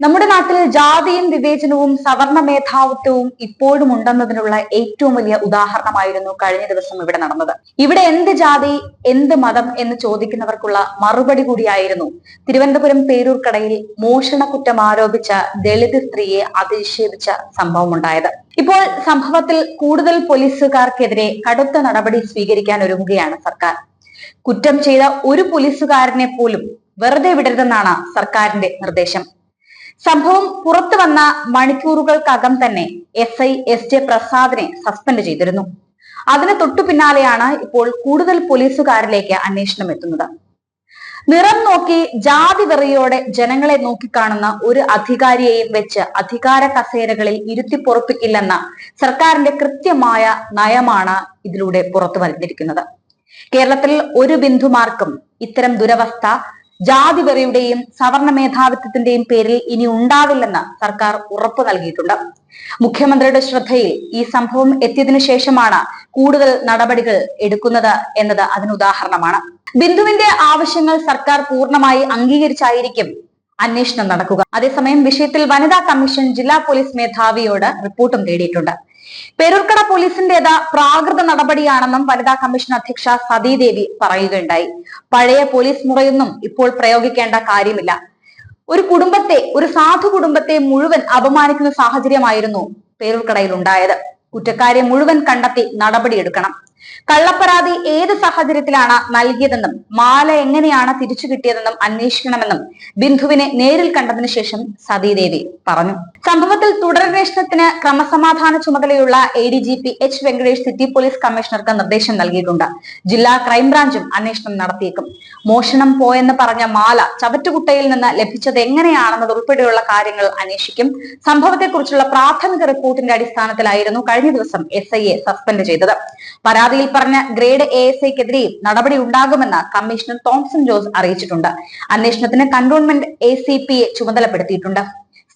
നമ്മുടെ നാട്ടിൽ ജാതിയും വിവേചനവും സവർണ മേധാവിത്വവും ഇപ്പോഴും ഉണ്ടെന്നതിനുള്ള ഏറ്റവും വലിയ ഉദാഹരണമായിരുന്നു കഴിഞ്ഞ ദിവസം ഇവിടെ നടന്നത്. ഇവിടെ എന്ത് ജാതി എന്ത് മതം എന്ന് ചോദിക്കുന്നവർക്കുള്ള മറുപടി കൂടിയായിരുന്നു തിരുവനന്തപുരം പേരൂർക്കടയിൽ മോഷണ കുറ്റം ആരോപിച്ച ദളിത് സ്ത്രീയെ അധിക്ഷേപിച്ച സംഭവമുണ്ടായത്. ഇപ്പോൾ സംഭവത്തിൽ കൂടുതൽ പോലീസുകാർക്കെതിരെ കടുത്ത നടപടി സ്വീകരിക്കാൻ ഒരുങ്ങുകയാണ് സർക്കാർ. കുറ്റം ചെയ്ത ഒരു പോലീസുകാരനെ പോലും വെറുതെ വിടരുതെന്നാണ് സർക്കാരിന്റെ നിർദ്ദേശം. സംഭവം പുറത്തു വന്ന മണിക്കൂറുകൾക്കകം തന്നെ എസ് ഐ എസ് ജെ പ്രസാദിനെ സസ്പെൻഡ് ചെയ്തിരുന്നു. അതിന് തൊട്ടു പിന്നാലെയാണ് ഇപ്പോൾ കൂടുതൽ പോലീസുകാരിലേക്ക് അന്വേഷണം എത്തുന്നത്. നിറം നോക്കി ജാതി വെറിയോടെ ജനങ്ങളെ നോക്കിക്കാണുന്ന ഒരു അധികാരിയെയും വെച്ച് അധികാര കസേരകളിൽ ഇരുത്തി പൊറപ്പിക്കില്ലെന്ന സർക്കാരിന്റെ കൃത്യമായ നയമാണ് ഇതിലൂടെ പുറത്തു വന്നിരിക്കുന്നത്. കേരളത്തിൽ ഒരു ബിന്ദുമാർക്കും ഇത്തരം ദുരവസ്ഥ ജാതി വെറിയുടെയും സവർണ മേധാവിത്വത്തിന്റെയും പേരിൽ ഇനി ഉണ്ടാവില്ലെന്ന് സർക്കാർ ഉറപ്പു നൽകിയിട്ടുണ്ട്. മുഖ്യമന്ത്രിയുടെ ശ്രദ്ധയിൽ ഈ സംഭവം എത്തിയതിനു ശേഷമാണ് കൂടുതൽ നടപടികൾ എടുക്കുന്നത് എന്നത് അതിന് ഉദാഹരണമാണ്. ബിന്ദുവിന്റെ ആവശ്യങ്ങൾ സർക്കാർ പൂർണമായി അംഗീകരിച്ചായിരിക്കും അന്വേഷണം നടക്കുക. അതേസമയം വിഷയത്തിൽ വനിതാ കമ്മീഷൻ ജില്ലാ പോലീസ് മേധാവിയോട് റിപ്പോർട്ടും തേടിയിട്ടുണ്ട്. പേരൂർക്കട പോലീസിന്റേത് പ്രാകൃത നടപടിയാണെന്നും വനിതാ കമ്മീഷൻ അധ്യക്ഷ സതീദേവി പറയുകയുണ്ടായി. പഴയ പോലീസ് മുറയൊന്നും ഇപ്പോൾ പ്രയോഗിക്കേണ്ട കാര്യമില്ല. ഒരു കുടുംബത്തെ ഒരു സാധു കുടുംബത്തെ മുഴുവൻ അപമാനിക്കുന്ന സാഹചര്യമായിരുന്നു പേരൂർക്കടയിൽ ഉണ്ടായത് കുറ്റക്കാരെ മുഴുവൻ കണ്ടെത്തി നടപടിയെടുക്കണം. കള്ളപ്പരാതി ഏത് സാഹചര്യത്തിലാണ് നൽകിയതെന്നും മാല എങ്ങനെയാണ് തിരിച്ചു കിട്ടിയതെന്നും അന്വേഷിക്കണമെന്നും ബിന്ദുവിനെ നേരിൽ കണ്ടതിനു ശേഷം സതീദേവി പറഞ്ഞു. സംഭവത്തിൽ തുടരന്വേഷണത്തിന് ക്രമസമാധാന ചുമതലയുള്ള A D G P H Venkatesh city police കമ്മീഷണർക്ക് നിർദ്ദേശം നൽകിയിട്ടുണ്ട്. ജില്ലാ ക്രൈംബ്രാഞ്ചും അന്വേഷണം നടത്തിയേക്കും. മോഷണം പോയെന്ന് പറഞ്ഞ മാല ചവറ്റുകുട്ടയിൽ നിന്ന് ലഭിച്ചത് എങ്ങനെയാണെന്നത് ഉൾപ്പെടെയുള്ള കാര്യങ്ങൾ അന്വേഷിക്കും. സംഭവത്തെക്കുറിച്ചുള്ള പ്രാഥമിക റിപ്പോർട്ടിന്റെ അടിസ്ഥാനത്തിലായിരുന്നു കഴിഞ്ഞ ദിവസം എസ് സസ്പെൻഡ് ചെയ്തത്. പരാതിയിൽ പറഞ്ഞ ഗ്രേഡ് എ എസ് ഐക്കെതിരെയും നടപടി ഉണ്ടാകുമെന്ന് കമ്മീഷണർ തോംസൺ ജോസ് അറിയിച്ചിട്ടുണ്ട്. അന്വേഷണത്തിന് കണ്ടോൺമെന്റ് എ സി പിയെ ചുമതലപ്പെടുത്തിയിട്ടുണ്ട്.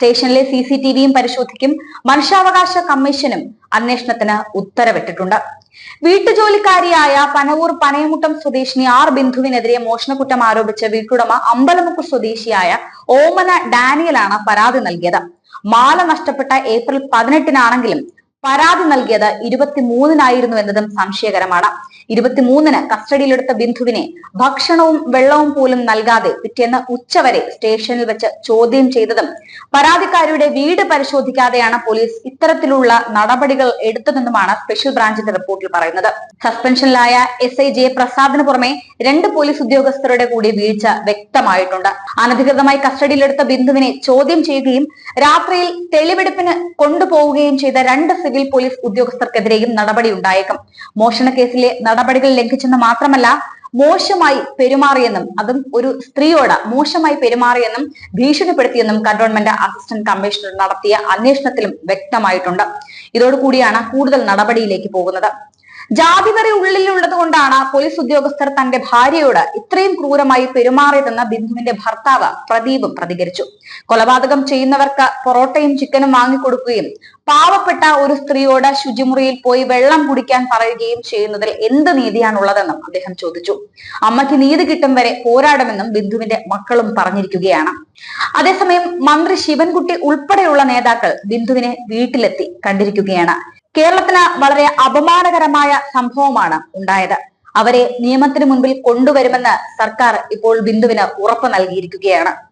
സ്റ്റേഷനിലെ സി സി ടി വിയും പരിശോധിക്കും. മനുഷ്യാവകാശ കമ്മീഷനും അന്വേഷണത്തിന് ഉത്തരവിട്ടിട്ടുണ്ട്. വീട്ടുജോലിക്കാരിയായ പനവൂർ പനയമുട്ടം സ്വദേശിനി ആർ ബിന്ദുവിനെതിരെ മോഷണക്കുറ്റം ആരോപിച്ച വീട്ടുടമ അമ്പലമുക്ക് സ്വദേശിയായ ഓമന ഡാനിയലാണ് പരാതി നൽകിയത്. മാല നഷ്ടപ്പെട്ട ഏപ്രിൽ പതിനെട്ടിനാണെങ്കിലും പരാതി നൽകിയത് ഇരുപത്തിമൂന്നിനായിരുന്നു എന്നതും സംശയകരമാണ്. ഇരുപത്തിമൂന്നിന് കസ്റ്റഡിയിലെടുത്ത ബിന്ദുവിനെ ഭക്ഷണവും വെള്ളവും പോലും നൽകാതെ പിറ്റേന്ന് ഉച്ചവരെ സ്റ്റേഷനിൽ വെച്ച് ചോദ്യം ചെയ്തതും പരാതിക്കാരിയുടെ വീട് പരിശോധിക്കാതെയാണ് പോലീസ് ഇത്തരത്തിലുള്ള നടപടികൾ എടുത്തതെന്നുമാണ് സ്പെഷ്യൽ ബ്രാഞ്ചിന്റെ റിപ്പോർട്ടിൽ പറയുന്നത്. സസ്പെൻഷനിലായ എസ് ഐ ജെ പ്രസാദിന് പുറമെ രണ്ട് പോലീസ് ഉദ്യോഗസ്ഥരുടെ കൂടി വീഴ്ച വ്യക്തമായിട്ടുണ്ട്. അനധികൃതമായി കസ്റ്റഡിയിലെടുത്ത ബിന്ദുവിനെ ചോദ്യം ചെയ്യുകയും രാത്രിയിൽ തെളിവെടുപ്പിന് കൊണ്ടുപോവുകയും ചെയ്ത രണ്ട് സിവിൽ പോലീസ് ഉദ്യോഗസ്ഥർക്കെതിരെയും നടപടി ഉണ്ടായേക്കും മോഷണ കേസിലെ നടപടികൾ ലംഘിച്ചെന്ന് മാത്രമല്ല മോശമായി പെരുമാറിയെന്നും അതും ഒരു സ്ത്രീയോട് മോശമായി പെരുമാറിയെന്നും ഭീഷണിപ്പെടുത്തിയെന്നും കണ്ടോൺമെന്റ് അസിസ്റ്റന്റ് കമ്മീഷണർ നടത്തിയ അന്വേഷണത്തിലും വ്യക്തമായിട്ടുണ്ട്. ഇതോടുകൂടിയാണ് കൂടുതൽ നടപടിയിലേക്ക് പോകുന്നത്. ജാതിവരെ ഉള്ളിലുള്ളത് കൊണ്ടാണ് പോലീസ് ഉദ്യോഗസ്ഥർ തന്റെ ഭാര്യയോട് ഇത്രയും ക്രൂരമായി പെരുമാറിയതെന്ന് ബിന്ദുവിന്റെ ഭർത്താവ് പ്രദീപ് പ്രതികരിച്ചു. കൊലപാതകം ചെയ്യുന്നവർക്ക് പൊറോട്ടയും ചിക്കനും വാങ്ങിക്കൊടുക്കുകയും പാവപ്പെട്ട ഒരു സ്ത്രീയോട് ശുചിമുറിയിൽ പോയി വെള്ളം കുടിക്കാൻ പറയുകയും ചെയ്യുന്നതിൽ എന്ത് നീതിയാണുള്ളതെന്നും അദ്ദേഹം ചോദിച്ചു. അമ്മയ്ക്ക് നീതി കിട്ടും വരെ പോരാടുമെന്നും ബിന്ദുവിന്റെ മക്കളും പറഞ്ഞിരിക്കുകയാണ്. അതേസമയം മന്ത്രി ശിവൻകുട്ടി ഉൾപ്പെടെയുള്ള നേതാക്കൾ ബിന്ദുവിനെ വീട്ടിലെത്തി കണ്ടിരിക്കുകയാണ്. കേരളത്തിന് വളരെ അപമാനകരമായ സംഭവമാണ് ഉണ്ടായത്. അവരെ നിയമത്തിന് മുൻപിൽ കൊണ്ടുവരുമെന്ന് സർക്കാർ ഇപ്പോൾ ബിന്ദുവിന് ഉറപ്പ് നൽകിയിരിക്കുകയാണ്.